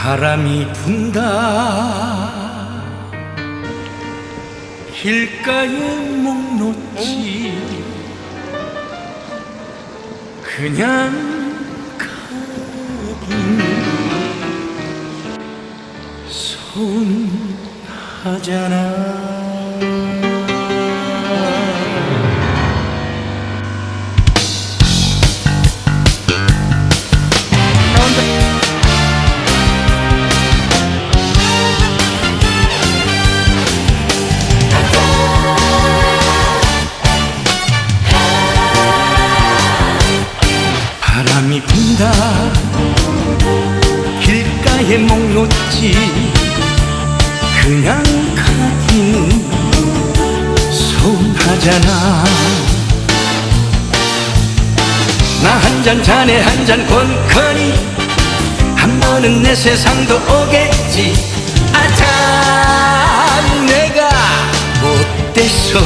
바람이 분다. 길가에 목 놓지? 그냥 가긴 서운하잖아 바람이 분다. 길가에 목 놓지. 그냥 가긴 서운하잖아. 나 한 잔 자네 한잔 건커니 한 번은 내 세상도 오겠지. 아차 내가 못돼서.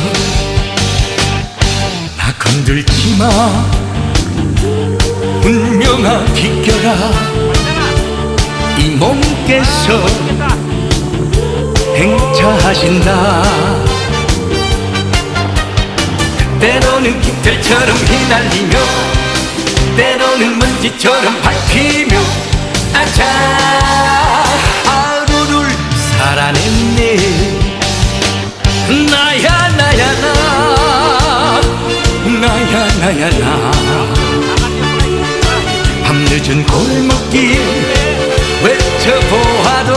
나 건들지 마 운명아 비켜라. 이 몸께서 행차하신다. 때로는 깃털처럼 휘날리며 때로는 먼지처럼 밟히며 아차 하루를 살아냈네. 나야 나야 나. 나야 나야 나. 밤 늦은 골목길 외쳐보아도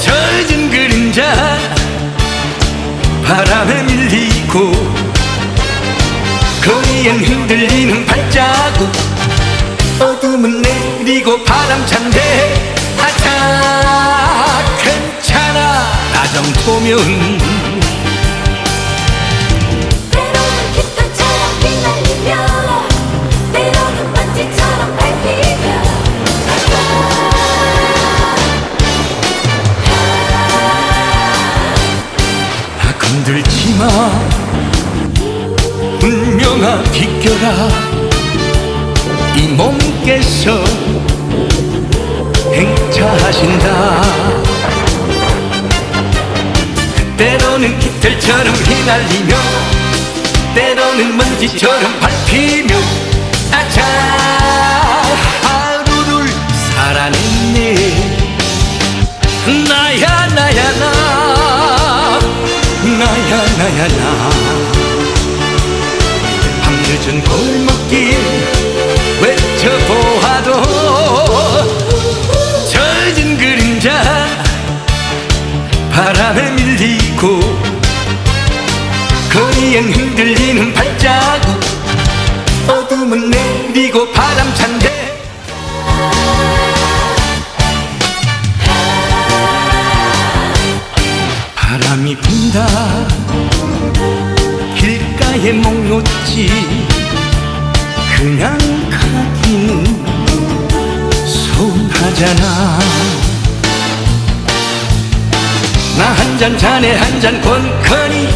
젖은 그림자 바람에 밀리고 거리엔 흔들리는 발자국 어둠은 내리고 바람 찬데 아차 괜찮아. 나 정도면 비켜라. 이 몸께서 행차하신다. 때로는 깃털처럼 휘날리며 때로는 먼지처럼 밟히며 아차 하루를 살아냈네. 나야 나야 나. 나야 나야 나. 밤 늦은 골목길 외쳐보아도 젖은 그림자 바람에 밀리고 거리엔 흔들리는 발자국 어둠은 내리고 바람 찬데 바람이 분다 길가에 목 놓지 그냥 가긴 서운하잖아. 나 한 잔 자네 한잔 건커니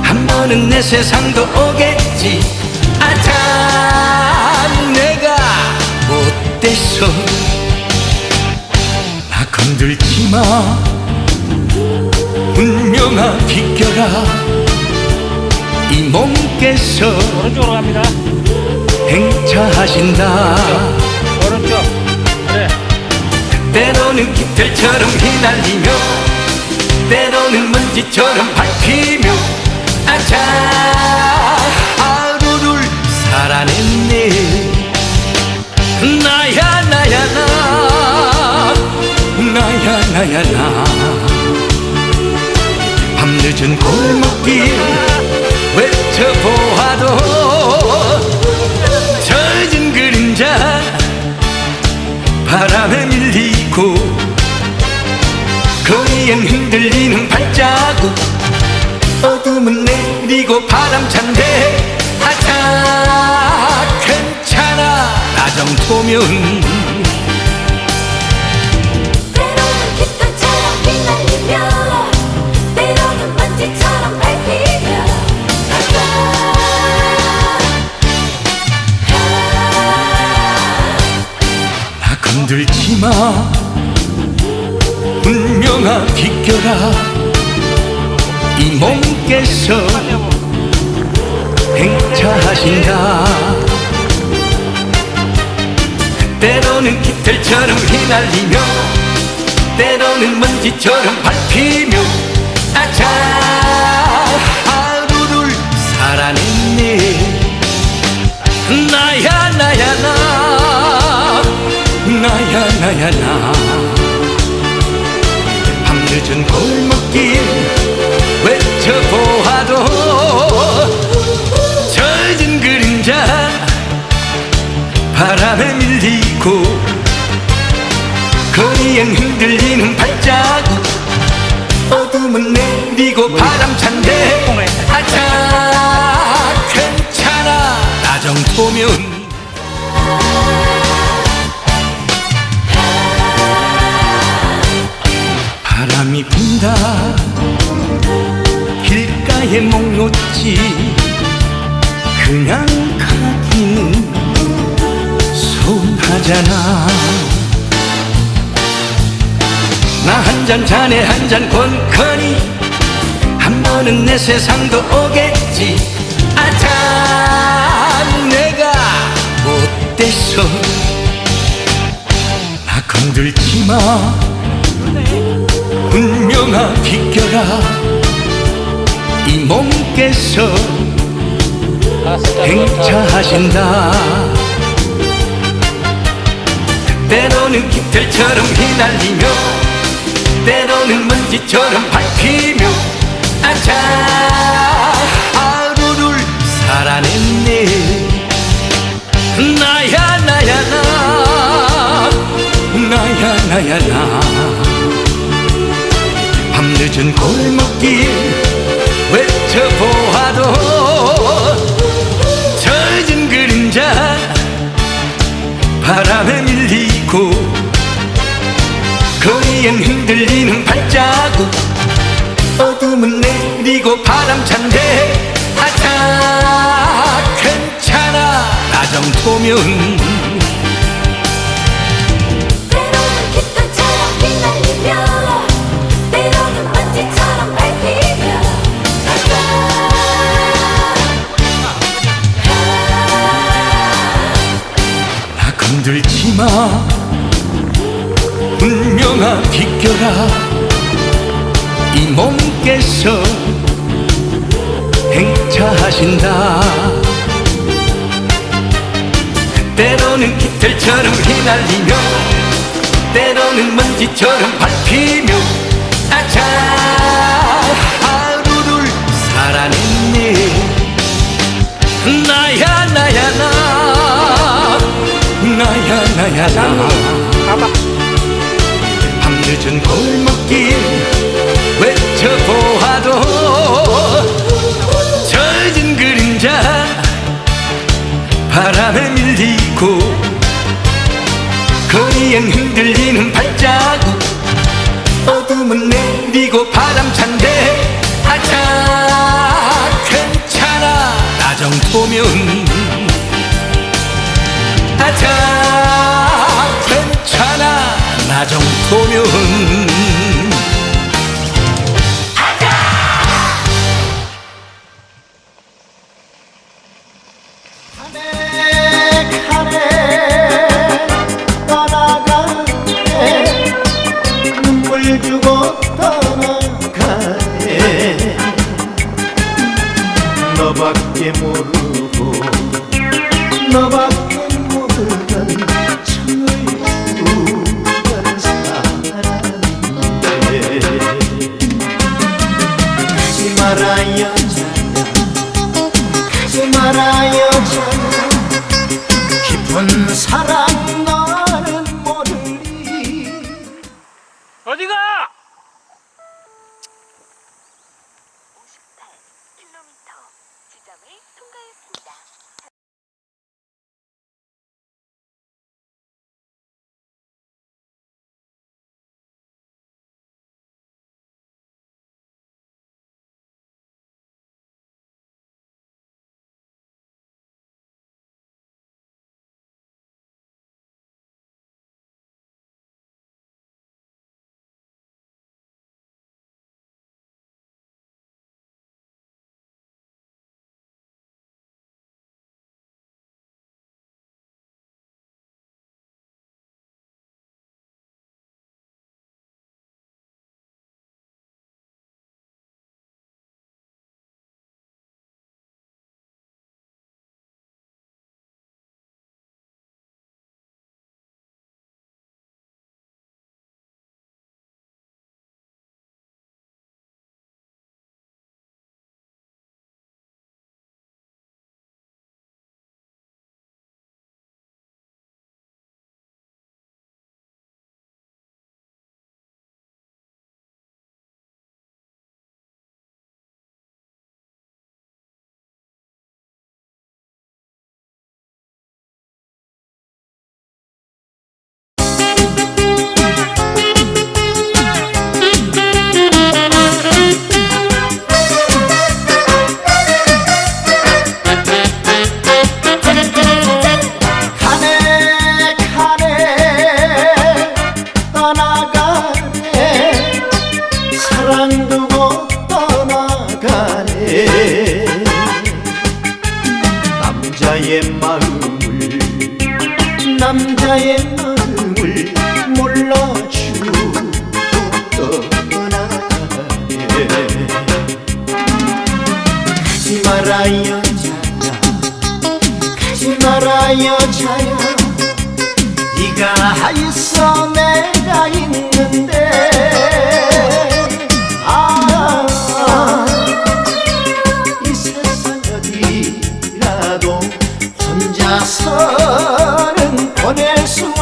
한 번은 내 세상도 오겠지. 아차 내가 못돼서 나 건들지 마. 운명아 비켜라. 이 몸께서 오른쪽으로 갑니다. 행차하신다. 오른쪽. 그래. 때로는 깃털처럼 휘날리며 때로는 먼지처럼 밟히며 아차. 하루를 살아냈네. 나야 나야 나. 나야 나야 나. 밤늦은 골 거리엔 흔들리는 발자국. 어둠은 내리고 바람 찬데. 아차 괜찮아. 나 정도면. 때로는 깃털처럼 휘날리며 때로는 먼지처럼 밟히며 건들지 마 운명아 비껴라. 이 몸께서 행차하신다. 때로는 깃털처럼 휘날리며 때로는 먼지처럼 밟히며 아차 바람에 밀리고 거리엔 흔들리는 발자국 어둠은 내리고 바람 찬데 아차 괜찮아. 나 정도면 바람이 분다. 길가에 목 놓지 서운하잖아. 나 한 잔 자네 한 잔 권커니 한 번은 내 세상도 오겠지. 아차 내가 못돼서 나 건들지 마. 운명아 비껴라. 이 몸께서 아, 행차하신다 때로는 깃털처럼 휘날리며 때로는 먼지처럼 밟히며 아차 하루를 살아냈네. 나야 나야 나. 나야 나야 나. 밤늦은 골목 내리고 바람 찬데 아차 괜찮아. 나 정도면. 때로는 깃털처럼 휘날리며 때로는 먼지처럼 밟히며. 나 건들지 마. 운명아 비껴라. 이 몸께서 하신다. 때로는 깃털처럼 휘날리며 때로는 먼지처럼 밟히며 아차 하루를 살아냈네. 나야 나야 나. 나야 나야 나. 밤늦은 골목길 외쳐보 그림자 바람에 밀리고 거리엔 흔들리는 발자국 어둠은 내리고 바람 찬데 아차. 괜찮아. 나 정도면. 아차. 괜찮아. 나 정도면 말아요 자녀 가지 말아요 자녀 깊은 사랑 너는 모르리 어디가? 지점을 통과했습니다. 마음을 몰라주고 떠나네 가지 마라 여자야. 가지 마라 여자야. 네가 있어 내가 있는데. 아, 이 세상 어디라도 혼자서는 보낼 수